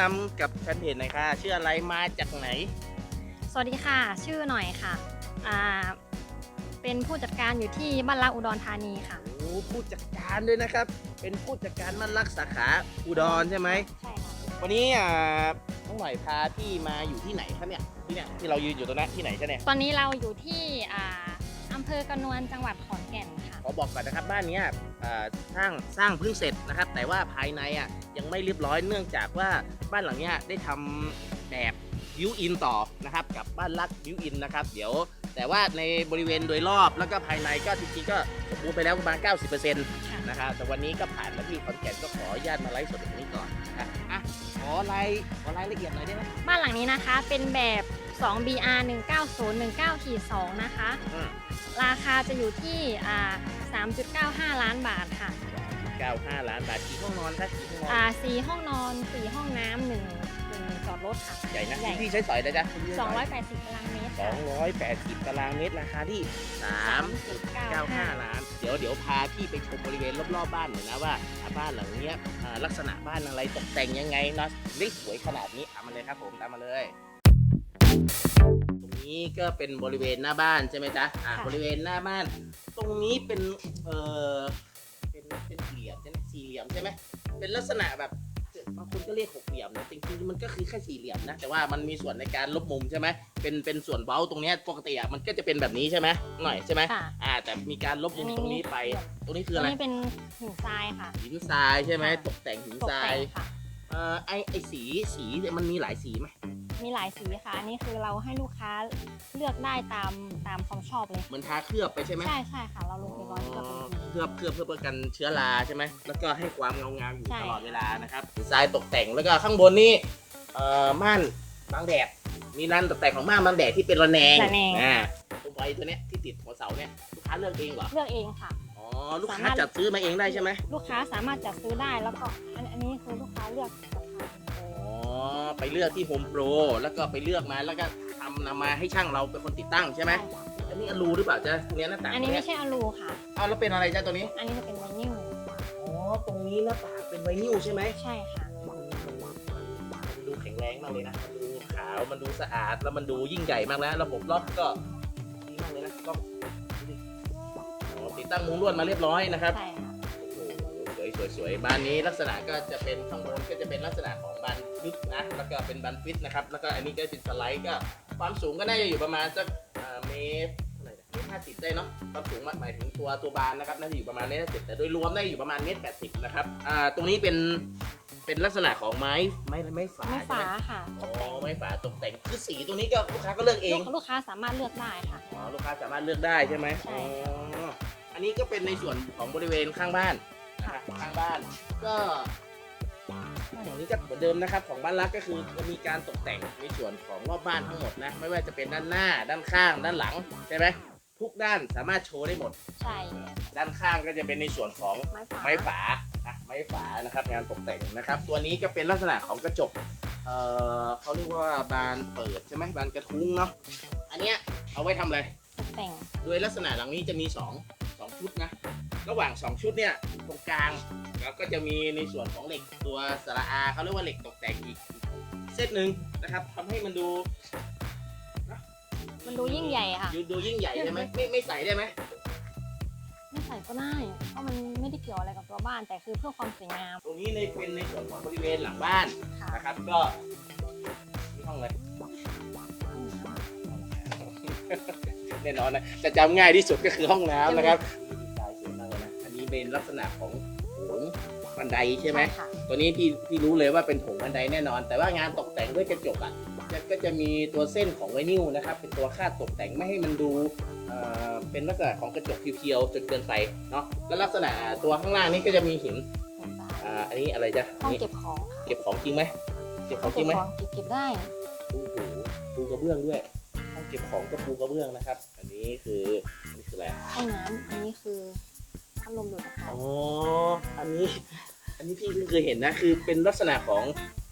นำกับแฟนเพจหน่อยค่ะชื่ออะไรมาจากไหน สวัสดีค่ะ ชื่อหน่อยค่ะอ่าเป็นผู้จัดการอยู่ที่บ้านรักอุดรธานีค่ะ โอ้ผู้จัดการด้วยนะครับ เป็นผู้จัดการมันรักสาขาอุดรใช่ไหม ใช่ค่ะ วันนี้อ่าน้องหน่อยพาพี่มาอยู่ที่ไหนครับเนี่ยที่เนี่ยที่เรายืนอยู่ตรงนั้นที่ไหนคะเนี่ย ตอนนี้เราอยู่ที่อ่า อำเภอกระนวนจังหวัดขอนแก่นค่ะ ขอบอกก่อนนะครับบ้านเนี้ยอ่าสร้างสร้างเพิ่งเสร็จนะครับ แต่ว่าภายในอะยังไม่เรียบร้อยเนื่องจากว่าบ้านหลังเนี้ยได้ทำแบบบิวอินต่อนะครับ กับบ้านรักบิวอินนะครับ เดี๋ยว แต่ว่าในบริเวณโดยรอบแล้วก็ภายในก็จริงๆก็สมบูรณ์ไปแล้วประมาณ 90%ค่ะ นะครับแต่วันนี้ก็ผ่านมาที่ขอนแก่นก็ขออนุญาตมาไลฟ์สดตรงนี้ก่อนนะครับอะขอรายขอรายละเอียดหน่อยได้ไหมบ้านหลังนี้นะคะเป็นแบบ 2BR 19019 2นะคะ อืม ราคาจะอยู่ที่อ่า3.95 ล้านบาทค่ะ95 ล้านบาทกี่ห้องนอนครับกี่ห้องนอนอ่าสี่ห้องนอน4ห้องน้ำหนึ่งหนึ่งจอดรถค่ะ ใหญ่นะใหญ่ พี่ใช้สอยนะจ๊ะพี่ใช้สอย280ตารางเมตรค่ะ280 ตารางเมตรราคาที่3.95 3.95 ล้าน เดี๋ยวเดี๋ยวพาพี่ไปชมบริเวณรอบๆบ้านหน่อยนะว่าอ่าบ้านหลังเนี้ยอ่าลักษณะบ้านอะไรตกแต่งยังไงเนาะได้สวยขนาดนี้ตามมาเลยครับผมตามมาเลยตรง นี้ก็เป็นบริเวณหน้าบ้านใช่ไหมจ๊ะอ่าค่ะ บริเวณหน้าบ้าน ตรงนี้เป็นเออเป็นเป็นสี่เหลี่ยมใช่ไหมสี่เหลี่ยมใช่ไหมเป็นลักษณะแบบบางคนก็เรียกหกเหลี่ยมนะจริงๆมันก็คือแค่สี่เหลี่ยมนะแต่ว่ามันมีส่วนในการลบมุมใช่ไหมเป็นเป็นส่วนเบ้าตรงเนี้ยปกติอะมันก็จะเป็นแบบนี้ใช่ไหมหน่อยใช่ไหมค่ะ อ่าแต่มีการลบมุมตรงนี้ไป ตรงนี้คืออัอะนไร นี้เป็นหินทรายค่ะ หินทรายใช่ไหมค่ะ ตกแต่งหินตกทราแต่ยงค่ะ เอ่อไอไอสีสีเนี่ยมันมีหลายสีไหม มีหลายสีค่ะ อันนี้คือเราให้ลูกค้าเลือกได้ตามตามความชอบเลยเหมือนทาเคลือบไปใช่ไหมใช่ใช่ค่ะ เราลงไปร้อยเลือกเป็นสีเคลือบเคลือบเพื่อป้องกันเชื้อราใช่ไหมแล้วก็ให้ความเงางามอยู่ใช่ ตลอดเวลานะครับทรายตกแต่งแล้วก็ข้างบนนี่เอ่อม่านบังแดดมีร้านตกแต่งของม่านบังแดดที่เป็นระแนงระแนง อ่าตัวไฟตัวเนี้ยที่ติดหัวเสาเนี่ยลูกค้าเลือกเองเหรอเลือกเองค่ะ อ๋อลูกค้าสามารถจัดซื้อมาเองได้ใช่ไหมลูกค้าสามารถจัดซื้อได้แล้วก็อันอันนี้คือลูกค้าเลือกราคาอ๋อ ไปเลือกที่โฮมโปรแล้วก็ไปเลือกมาแล้วก็ทำนำมาให้ช่างเราเป็นคนติดตั้งใช่ไหมอันนี้อลูหรือเปล่าจ๊ะเนี้ยหน้าต่างอันนี้เยไม่ใช่อลูค่ะอ้าวแล้วเป็นอะไรจ๊ะตัวนี้ อันนี้จะเป็นไวนิลอ๋อ ตรงนี้หน้าต่างเป็นไวนิลใช่ไหมใช่ค่ะ มันดูแข็งแรงมากเลยนะ มันดูขาว มันดูสะอาด แล้วมันดูยิ่งใหญ่มากนะระบบล็อกก็ดีมากเลยนะล็อกดูดิอ๋อติดตั้งมุ้งลวดมาเรียบร้อยนะครับ ใช่ค่ะโอ้โหสวยสวยสวยบ้านนี้ลักษณะก็จะเป็นข้างบนก็จะเป็นลักษณะของบัน ฟิตนะ แล้วก็เป็นบันฟิตนะครับ แล้วก็อันนี้ก็เป็นสไลด์ก็ ความสูงก็น่าจะอยู่ประมาณสักอ่าเมตรเท่าไหร่นะเมตรห้าสิบได้เนาะ ความสูงหมายถึงตัวตัวบานนะครับ น่าจะอยู่ประมาณเมตรห้าสิบแต่โดยรวมน่าจะอยู่ประมาณเมตรแปดสิบนะครับ อ่า ตรงนี้เป็นเป็นลักษณะของไม้ไม้ไม้ฝาไม่ใช่ฝาไหมค่ะอ๋อไม้ฝาตกแต่งคือสีตรงนี้ก็ลูกค้าก็เลือกเองลูกลูกค้าสามารถเลือกได้ค่ะอ๋อลูกค้าสามารถเลือกได้ใช่ไหมใช่อ๋ออันนี้ก็เป็นในส่วนของบริเวณข้างบ้านนะครับข้างบ้าน ก็ อย่างนี้ก็เหมือนเดิมนะครับ ของบ้านรักก็คือจะมีการตกแต่งในส่วนของรอบบ้านทั้งหมดนะ ไม่ว่าจะเป็นด้านหน้า ด้านข้าง ด้านหลังใช่ไหมทุกด้านสามารถโชว์ได้หมด ใช่ ด้านข้างก็จะเป็นในส่วนของไม้ฝาไม้ฝาอะไม้ฝานะครับงานตกแต่งนะครับ ตัวนี้ก็เป็นลักษณะของกระจกเอ่อเขาเรียกว่าบานเปิดใช่ไหมบานกระทุ้งเนาะอันเนี้ยเอาไว้ทำอะไร ตกแต่ง โดยลักษณะหลังนี้จะมี2 2ชุดนะ ระหว่าง 2 ชุดเนี่ยตรงกลางแล้วก็จะมีในส่วนของเหล็กตัวสระอาเขาเรียกว่าเหล็กตกแต่งอีกเซตหนึ่งนะครับทำให้มันดูนะมันดูยิ่งใหญ่ค่ะ ดูดูยิ่งใหญ่ใช่ไหมไม่ไม่ใส่ได้ไหมไม่ใส่ก็ได้เพราะมันไม่ได้เกี่ยวอะไรกับตัวบ้าน แต่คือเพื่อความสวยงาม ตรงนี้ในเป็นในส่วนของบริเวณหลังบ้านค่ะนะครับ ก็มีห้องเลยแน่นอนนะจะจำง่ายที่สุดก็คือห้องน้ำนะครับ เลยนะอันนี้เป็นลักษณะของโถงบันไดใช่ไหมค่ะตัวนี้พี่พี่รู้เลยว่าเป็นโถงบันไดแน่นอน แต่ว่างานตกแต่งด้วยกระจกอะจะก็จะมีตัวเส้นของไวนิลนะครับ เป็นตัวคาดตกแต่งไม่ให้มันดูเอ่อเป็นลักษณะของกระจกเพียวๆจนเกินไปเนาะแล้วลักษณะตัวข้างล่างนี้ก็จะมีหินเห็นปะอ่าอันนี้อะไรจ๊ะห้องนี่เก็บของค่ะเก็บของจริงไหมเก็บของจเก็ริบงไหมของเก็บเก็บได้ โอ้โหปูกระเบื้องด้วยห้องเก็บของก็ปูกระเบื้องนะครับ อันนี้คืออันนี้คืออะไรห้องน้ำอันนี้คือ พัดลมดูดอากาศอ๋อ อันนี้ อันนี้พี่เพิ่งเคยเห็นนะ คือเป็นลักษณะของ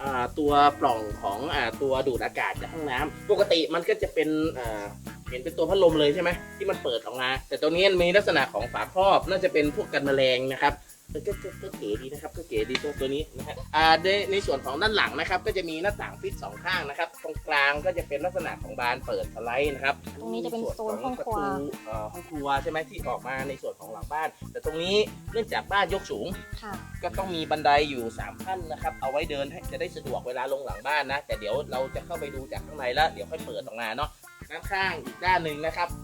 อ่าตัวปล่องของอ่าตัวดูดอากาศจากห้องน้ำปกติมันก็จะเป็นอ่าเห็นเป็นตัวพัดลมเลยใช่ไหมที่มันเปิดออกมา แต่ตัวนี้มันมีลักษณะของฝาครอบน่าจะเป็นพวกกันแมลงนะครับ ก็ก็ก็เก๋ดีนะครับก็เก๋ดีตัวตัวนี้นะฮะอ่าในในส่วนของด้านหลังนะครับ ก็จะมีหน้าต่างฟิตสองข้างนะครับ ตรงกลางก็จะเป็นลักษณะของบานเปิดสไลด์นะครับตรงนี้จะเป็นโซนห้องครัวประตูเอ่อห้องครัวใช่ไหมที่ออกมาในส่วนของหลังบ้าน แต่ตรงนี้เนื่องจากบ้านยกสูงค่ะก็ต้องมีบันไดอยู่3ขั้นนะครับ เอาไว้เดินให้จะได้สะดวกเวลาลงหลังบ้านนะ แต่เดี๋ยวเราจะเข้าไปดูจากข้างในแล้ว เดี๋ยวค่อยเปิดออกมาเนาะด้านข้างอีกด้านหนึ่งนะครับอันนี้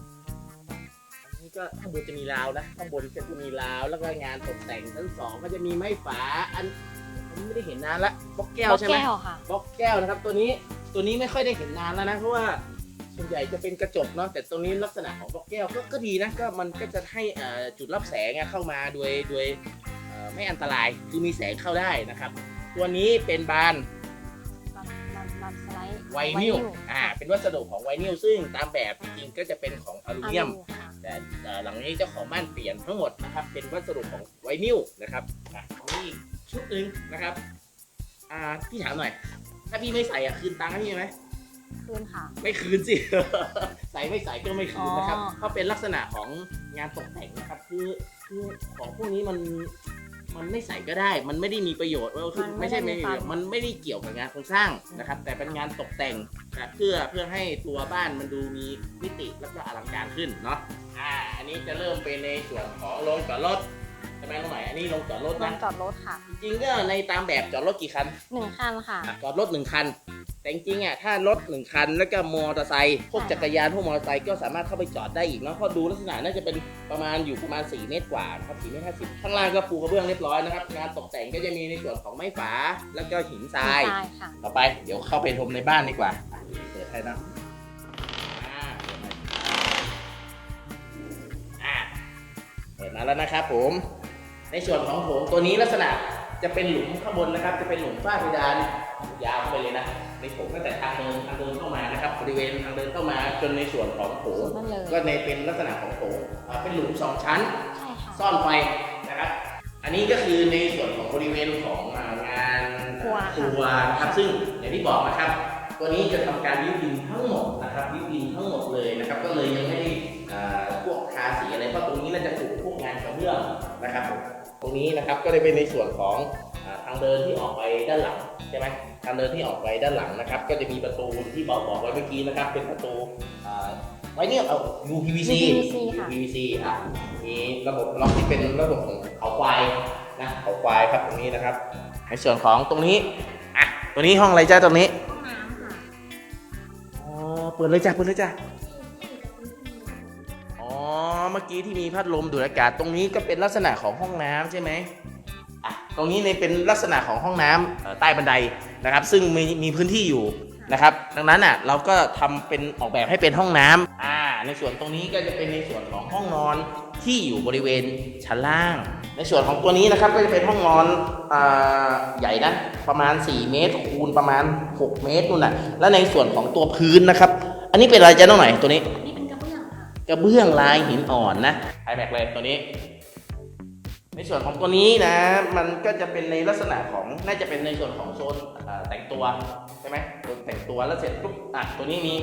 ก็ข้างบนจะมีราวนะข้างบนก็จะมีราวแล้วก็งานตกแต่งชั้นสองก็จะมีไม้ฝาอันอันนี้ไม่ได้เห็นนานละบล็อกแก้วใช่ไหม แก้วค่ะ บล็อกแก้วนะครับตัวนี้ตัวนี้ไม่ค่อยได้เห็นนานแล้วนะเพราะว่าส่วนใหญ่จะเป็นกระจกเนาะแต่ตรงนี้ลักษณะของบล็อกแก้วก็ก็ดีนะก็มันก็จะให้เอ่อจุดรับแสงอะเข้ามาโดยโดยเอ่อไม่อันตรายคือมีแสงเข้าได้นะครับ ตัวนี้เป็นบานบันบันบันสไลด์ไวนิลอ่าเป็นวัสดุของไวนิลซึ่งตามแบบจริงๆก็จะเป็นของอลูมิเนียมค่ะ แต่เอ่อหลังนี้เจ้าของบ้านเปลี่ยนทั้งหมดนะครับ เป็นวัสดุของไวนิลนะครับอะนี่ชุดหนึ่งนะครับอ่าพี่ถามหน่อย ถ้าพี่ไม่ใส่อะคืนตังค์ให้พี่ไหมคืนค่ะ ไม่คืนสิ ใส่ไม่ใส่ก็ไม่คืนนะครับอ๋อเพราะเป็นลักษณะของงานตกแต่งนะครับ คือคือของพวกนี้มัน มันไม่ใส่ก็ได้ มันไม่ได้มีประโยชน์เออคือไม่ใช่ไม่มีประโยชน์มันไม่ได้เกี่ยวกับงานโครงสร้างนะครับ แต่เป็นงานตกแต่งนะครับเพื่อเพื่อให้ตัวบ้านมันดูมีมิติแล้วก็อลังการขึ้นเนาะอ่าอันนี้จะเริ่มเป็นในส่วนของโรงจอดรถใช่ไหมน้องใหม่อันนี้โรงจอดรถลนะงจอดรถค่ะจริงๆก็ในตามแบบจอดรถกี่คันหนึ่งคันค่ะ อะจอดรถหนึ่งคัน แต่จริงๆอะถ้ารถหนึ่งคันแล้วก็มอเตอร์ไซค์พวกค่ะจักรยานพวกมอเตอร์ไซค์ก็สามารถเข้าไปจอดได้อีกเนาะเพราะดูลักษณะน่าจะเป็นประมาณอยู่ประมาณ 4 เมตรกว่านะครับ4เมตร50ข้างล่างก็ปูกระเบื้องเรียบร้อยนะครับงานตกแต่งก็จะมีในส่วนของไม้ฝาแล้วก็หินทรายทรายค่ะ ต่อไปเดี๋ยวเข้าไปชมในบ้านดีกว่าอะเปิดให้นะอ่าเปิดมาอ่าเปิดมาแล้วนะครับผม ในส่วนของโถงตัวนี้ลักษณะจะเป็นหลุมข้างบนนะครับ จะเป็นหลุมฝ้าเพดานยาวไปเลยนะ ในโถงตั้งแต่ทางเดินทางเดินเข้ามานะครับบริเวณทางเดินเข้ามาจนในส่วนของโถงส่วนนั่นเลย ก็ในเป็นลักษณะของโถงอ่าเป็นหลุมสองชั้น ใช่ค่ะ ซ่อนไฟนะครับ อันนี้ก็คือในส่วนของบริเวณของอ่างานครัวครัวนะครับซึ่งอย่างที่บอกนะครับ ตัวนี้จะทำการวิปรินทั้งหมดนะครับวิปรินทั้งหมดเลยนะครับ ก็เลยยังไม่ได้อ่าพวกทาสีอะไรเพราะตรงนี้น่าจะถูกพวกงานกระเบื้องนะครับผมตรงนี้นะครับก็เลยเป็นในส่วนของอาทางเดินที่ออกไปด้านหลังใช่ไหม ทางเดินที่ออกไปด้านหลังนะครับ ก็จะมีประตูที่บอกบอกไว้เมื่อกี้นะครับ เป็นประตูอ่าไว้เนี่ยเอา UPVC UPVC ค่ะ UPVC อะมีระบบล็อกที่เป็นระบบของเขาควายนะเขาควายครับตรงนี้นะครับ ในส่วนของตรงนี้อะตัวนี้ห้องอะไรจ้าตรงนี้ห้องน้ำค่ะอ๋อเปิดเลยจ้ะเปิดเลยจ้ะอ๋อเมื่อกี้ที่มีพัดลมดูดอากาศตรงนี้ก็เป็นลักษณะของห้องน้ำใช่ไหมอะต รงนี้เนี่ยเป็นลักษณะของห้องน้ำเอ่อใต้บันไดนะครับ ซึ่งมีมีพื้นที่อยู่นะครับ ดังนั้นอะเราก็ทำเป็นออกแบบให้เป็นห้องน้ำอ่าในส่วนตรงนี้ก็จะเป็นในส่วนของห้องนอนที่อยู่บริเวณชั้นล่าง ในส่วนของตัวนี้นะครับก็จะเป็นห้องนอนอ่าใหญ่นะประมาณ 4 เมตร คูณประมาณ 6 เมตรนู่นแหละแล้วในส่วนของตัวพื้นนะครับ อันนี้เป็นอะไรจ๊ะน้องหน่อยตัวนี้นี่เป็นกระเบื้องค่ะกระเบื้องลายหินอ่อนนะไอแม็กเลยตัวนี้ ในส่วนของตัวนี้นะ มันก็จะเป็นในลักษณะของน่าจะเป็นในส่วนของโซนแต่งตัวใช่ไหมโซนแต่งตัวแล้วเสร็จปุ๊บอะตัวนี้มี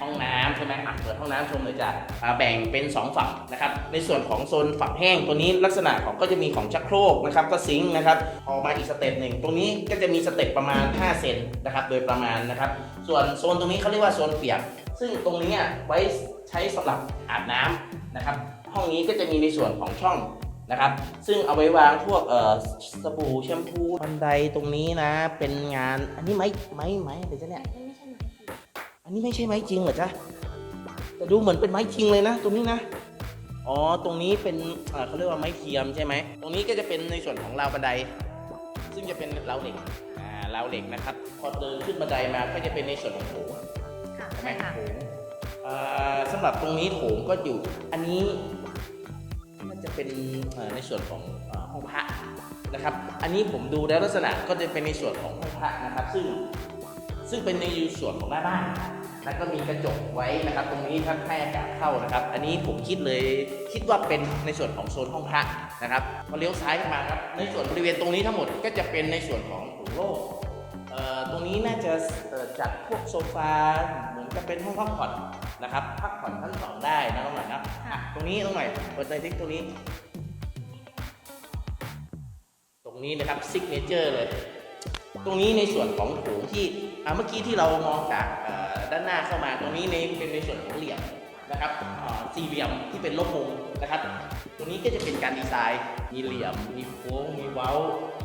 ห้องน้ำใช่ไหมอะเปิดห้องน้ำชมเลยจ้ะะแบ่งเป็น 2 ฝั่งนะครับ ในส่วนของโซนฝั่งแห้งตัวนี้ลักษณะของก็จะมีของชักโครกนะครับก็ซิงค์นะครับออกมาอีกสเต็ปหนึ่งตรงนี้ก็จะมีสเต็ปประมาณ 5 เซนนะครับโดยประมาณนะครับ ส่วนโซนตรงนี้เขาเรียกว่าโซนเปียก ซึ่งตรงนี้อะไว้ใช้สำหรับอาบน้ำนะครับ ห้องนี้ก็จะมีในส่วนของช่อง นะครับ ซึ่งเอาไว้วางพวกเอ่อสบู่แชมพูบันไดตรงนี้นะ เป็นงานอันนี้ไม้ไม้ไม้อะไรจ๊ะเนี่ยไม่ใช่ไหมอันนี้ไม่ใช่ไม้จริงเหรอจ๊ะ แต่ดูเหมือนเป็นไม้จริงเลยนะ ตรงนี้นะ อ๋อ ตรงนี้เป็นเอ่อเขาเรียกว่าไม้เทียมใช่ไหม ตรงนี้ก็จะเป็นในส่วนของราวบันได ซึ่งจะเป็นราวเหล็ก อ่าราวเหล็กนะครับ พอเดินขึ้นบันไดมาก็จะเป็นในส่วนของโถงค่ะใช่ไหมใช่ค่ะ โถงเอ่อสำหรับตรงนี้โถงก็อยู่ อันนี้น่าจะ เป็นในส่วนของห้องพระนะครับ อันนี้ผมดูแล้วลักษณะก็จะเป็นในส่วนของห้องพระนะครับ ซึ่งซึ่งเป็นในส่วนของหน้าบ้านแล้วก็มีกระจกไว้นะครับ ตรงนี้ถ้าให้อากาศเข้านะครับ อันนี้ผมคิดเลยคิดว่าเป็นในส่วนของโซนห้องพระนะครับพอเลี้ยวซ้ายเข้ามาครับในส่วนบริเวณตรงนี้ทั้งหมดก็จะเป็นในส่วนของถุงโล่งตรงนี้น่าจะจัดพวกโซฟาเหมือนกับเป็นห้องพักผ่อน นะครับพักผ่อนชั้นสองได้นะน้องหน่อยนะอะตรงนี้น้องหน่อยเปิดในทิกตรงนี้รงนี้นะครับซิกเนเจอร์เลย ตรงนี้ในส่วนของโถงที่อ่าเมื่อกี้ที่เรามองจากเอ่อด้านหน้าเข้ามาตรงนี้ในเป็นในส่วนของเหลี่ยมนะครับอ่าสี่เหลี่ยมที่เป็นลบมุมนะครับ ตรงนี้ก็จะเป็นการดีไซน์ มีเหลี่ยม มีโค้ง มีเว้า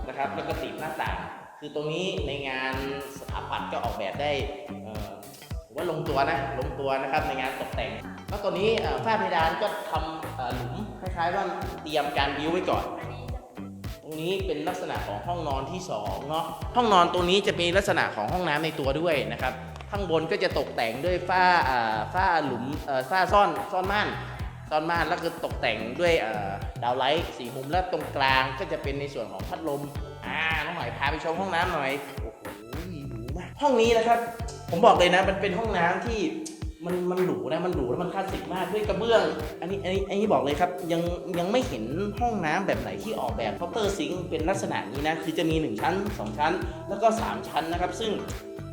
นะครับ แล้วก็ติดหน้าต่าง คือตรงนี้ในงานสถาปัตย์ก็ออกแบบได้เอ่อ ผมว่าลงตัวนะลงตัวนะครับในงานตกแต่ง แล้วตัวนี้ฝ้าเพดานก็ทำหลุมคล้ายๆว่าเตรียมการบิวไว้ก่อน ตรงนี้เป็นลักษณะของห้องนอนที่สองเนาะห้องนอนตัวนี้จะมีลักษณะของห้องน้ำในตัวด้วยนะครับข้างบนก็จะตกแต่งด้วยฝ้าฝ้าหลุมฝ้าซ่อนซ่อนม่านซ่อนม่านแล้วก็ตกแต่งด้วยดาวไลท์สีมุมแล้วตรงกลางก็จะเป็นในส่วนของพัดลมอ่าน้องหน่อยพาไปชมห้องน้ำหน่อยโอ้โหหรูมากห้องนี้นะครับ ผมบอกเลยนะ มันเป็นห้องน้ำที่มันมันหรูนะมันหรูแล้วมันคลาสสิกมากด้วยกระเบื้อง อันนี้อันนี้อันนี้บอกเลยครับยังยังไม่เห็นห้องน้ำแบบไหนที่ออกแบบเคาน์เตอร์ซิงค์เป็นลักษณะนี้นะคือจะมี 1 ชั้น 2 ชั้น แล้วก็ 3 ชั้นนะครับ ซึ่ง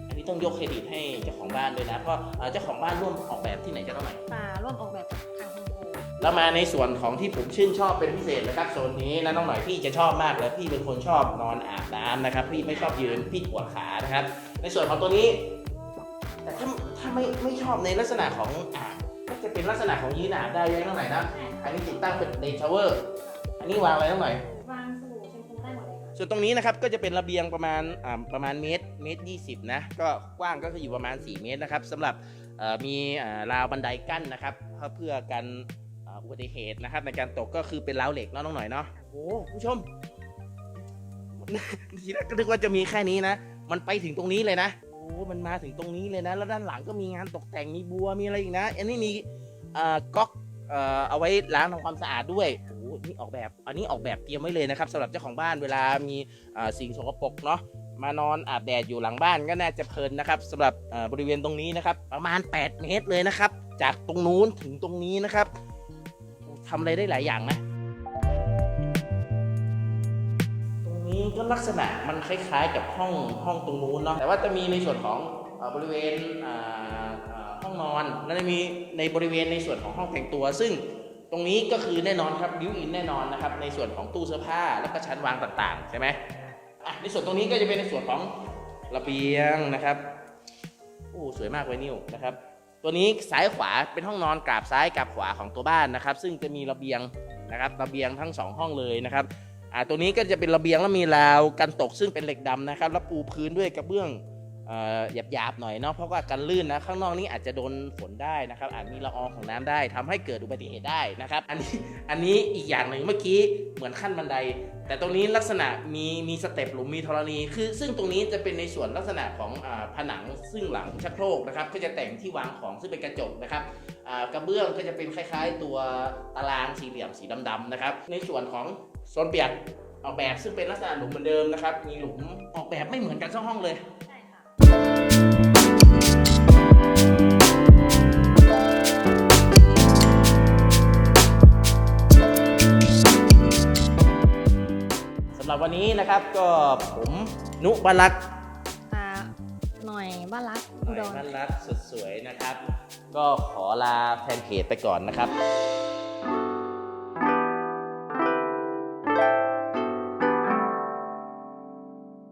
อันนี้ต้องยกเครดิตให้เจ้าของบ้านด้วยนะเพราะเอ่อเจ้าของบ้านร่วมออกแบบที่ไหนจะต้องไหนมาร่วมออกแบบกับทางคุณครูแล้วมาในส่วนของที่ผมชื่นชอบเป็นพิเศษนะครับโซนนี้นะน้องหน่อยพี่จะชอบมากเลยพี่เป็นคนชอบนอนอาบน้ำนะครับพี่ไม่ชอบยืนพี่ปวดขานะครับ ในส่วนของตัวนี้ แต่ถ้าถ้าไม่ไม่ชอบในลักษณะของอ่างก็จะเป็นลักษณะของยืนอาบได้ยังน้องหน่อยนะ อันนี้ติดตั้งเป็นเดชเวอร์ อันนี้วางอะไรน้องหน่อยวางสบู่แชมพูได้หมดเลยค่ะส่วนตรงนี้นะครับก็จะเป็นระเบียงประมาณอ่าประมาณเมตรเมตรยี่สิบนะก็กว้างก็คืออยู่ประมาณ 4 เมตรนะครับสำหรับเอ่อมีอ่าราวบันไดกั้นนะครับเพื่อเพื่อกันอ่าอุบัติเหตุนะครับในการตกก็คือเป็นราวเหล็กเนาะน้องหน่อยเนาะโอ้ผู้ชม ทีแรกก็นึกว่าจะมีแค่นี้นะ มันไปถึงตรงนี้เลยนะโอ้ มันมาถึงตรงนี้เลยนะ แล้วด้านหลังก็มีงานตกแต่งมีบัวมีอะไรอีกนะ อันนี้มีอ่าก๊อกเอ่อเอาไว้ล้างทำความสะอาดด้วยโอ้นี่ออกแบบ อันนี้ออกแบบเตรียมไว้เลยนะครับสำหรับเจ้าของบ้านเวลามีอ่าสิ่งสกปรกเนาะมานอนอาบแดดอยู่หลังบ้านก็น่าจะเพลินนะครับสำหรับอ่าบริเวณตรงนี้นะครับ ประมาณ 8 เมตรเลยนะครับ จากตรงนู้นถึงตรงนี้นะครับทำอะไรได้หลายอย่างนะ นี้ก็ลักษณะมันคล้ายๆกับห้องห้องตรงนู้นเนาะแต่ว่าจะมีในส่วนของอบริเวณห้องนอนแล้วจะมีในบริเวณในส่วนของห้องแต่งตัว ซึ่งตรงนี้ก็คือแน่นอนครับบิวอินแน่นอนนะครับในส่วนของตู้เสื้อผ้าแล้วก็ชั้นวางต่างๆใช่ไหมอะในส่วนตรงนี้ก็จะเป็นในส่วนของระเบียงนะครับโอ้สวยมากไวนิวนะครับ ตัวนี้ซ้ายขวาเป็นห้องนอนกราบซ้ายกราบขวาของตัวบ้านนะครับ ซึ่งจะมีระเบียงนะครับระเบียงทั้งสองห้องเลยนะครับ อ่าตัวนี้ก็จะเป็นระเบียงแล้วมีราวกันตกซึ่งเป็นเหล็กดำนะครับ แล้วปูพื้นด้วยกระเบื้องหยาบๆหน่อยเนาะเพราะว่ากันลื่นนะข้างนอกนี้อาจจะโดนฝนได้นะครับ อาจมีละอองของน้ำได้ทำให้เกิดอุบัติเหตุได้นะครับ อันนี้อันนี้อีกอย่างหนึ่งเมื่อกี้เหมือนขั้นบันได แต่ตรงนี้ลักษณะมีมีสเต็ปหลุมมีธรณีคือ ซึ่งตรงนี้จะเป็นในส่วนลักษณะของอผนังซึ่งหลังชักโครกนะครับก็จะแต่งที่วางของซึ่งเป็นกระจกนะครับกระเบื้องก็จะเป็นคล้าย ๆ ตัวตารางสี่เหลี่ยมสีดำๆนะครับในส่วนของ โซนเปียกออกแบบซึ่งเป็นลักษณะหลุมเหมือนเดิมนะครับ มีหลุมออกแบบไม่เหมือนกันสักห้องเลยใช่ค่ะสำหรับวันนี้นะครับก็ผมนุบาลักษ์ตาหน่อยบ้านรักหอุน่อยดรบาลักษ์สุดสวยนะครับ ก็ขอลาแฟนเพจไปก่อนนะครับ